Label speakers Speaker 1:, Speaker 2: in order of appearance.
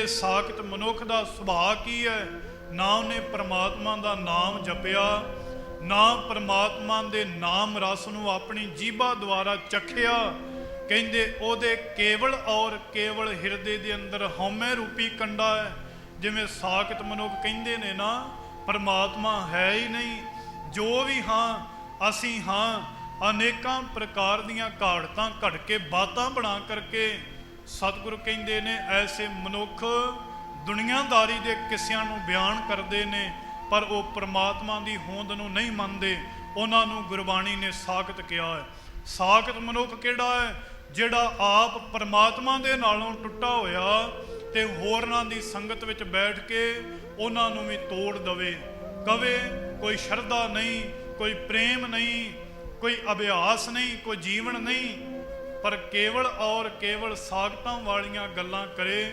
Speaker 1: ਇਹ ਸਾਖਤ ਮਨੁੱਖ ਦਾ ਸੁਭਾਅ ਕੀ ਹੈ? ਨਾ ਉਹਨੇ ਪ੍ਰਮਾਤਮਾ ਦਾ ਨਾਮ ਜਪਿਆ, ਨਾ ਪ੍ਰਮਾਤਮਾ ਦੇ ਨਾਮ ਰਸ ਨੂੰ ਆਪਣੀ ਜੀਭਾ ਦੁਆਰਾ ਚਖਿਆ। ਕਹਿੰਦੇ ਉਹਦੇ ਕੇਵਲ ਔਰ ਕੇਵਲ ਹਿਰਦੇ ਦੇ ਅੰਦਰ ਹਉਮੈ ਰੂਪੀ ਕੰਡਾ ਹੈ। ਜਿਵੇਂ ਸਾਖਤ ਮਨੁੱਖ ਕਹਿੰਦੇ ਨੇ ਨਾ, ਪਰਮਾਤਮਾ ਹੈ ਹੀ ਨਹੀਂ। ਜੋ ਵੀ ਹਾਂ, ਅਸੀਂ ਹਾਂ, ਅਨੇਕਾਂ ਪ੍ਰਕਾਰ ਦੀਆਂ ਘਾੜਤਾਂ ਘੜ ਕੇ ਬਾਤਾਂ ਬਣਾ ਕਰਕੇ ਸਤਿਗੁਰੂ ਕਹਿੰਦੇ ਨੇ, ਐਸੇ ਮਨੁੱਖ ਦੁਨੀਆਦਾਰੀ ਦੇ ਕਿੱਸਿਆਂ ਨੂੰ ਬਿਆਨ ਕਰਦੇ ਨੇ, ਪਰ ਉਹ ਪ੍ਰਮਾਤਮਾ ਦੀ ਹੋਂਦ ਨੂੰ ਨਹੀਂ ਮੰਨਦੇ। ਉਹਨਾਂ ਨੂੰ ਗੁਰਬਾਣੀ ਨੇ ਸਾਖਤ ਕਿਹਾ ਹੈ। ਸਾਖਤ ਮਨੁੱਖ ਕਿਹੜਾ ਹੈ? ਜਿਹੜਾ ਆਪ ਪਰਮਾਤਮਾ ਦੇ ਨਾਲੋਂ ਟੁੱਟਾ ਹੋਇਆ ਤੇ ਹੋਰਨਾਂ ਦੀ ਸੰਗਤ ਵਿੱਚ ਬੈਠ ਕੇ ਉਹਨਾਂ ਨੂੰ ਵੀ ਤੋੜ ਦਵੇ। ਕਵੇ, ਕੋਈ ਸ਼ਰਧਾ ਨਹੀਂ, ਕੋਈ ਪ੍ਰੇਮ ਨਹੀਂ, ਕੋਈ ਅਭਿਆਸ ਨਹੀਂ, ਕੋਈ ਜੀਵਨ ਨਹੀਂ। ਪਰ ਕੇਵਲ ਔਰ ਕੇਵਲ ਸਾਖਤਾਂ ਵਾਲੀਆਂ ਗੱਲਾਂ ਕਰੇ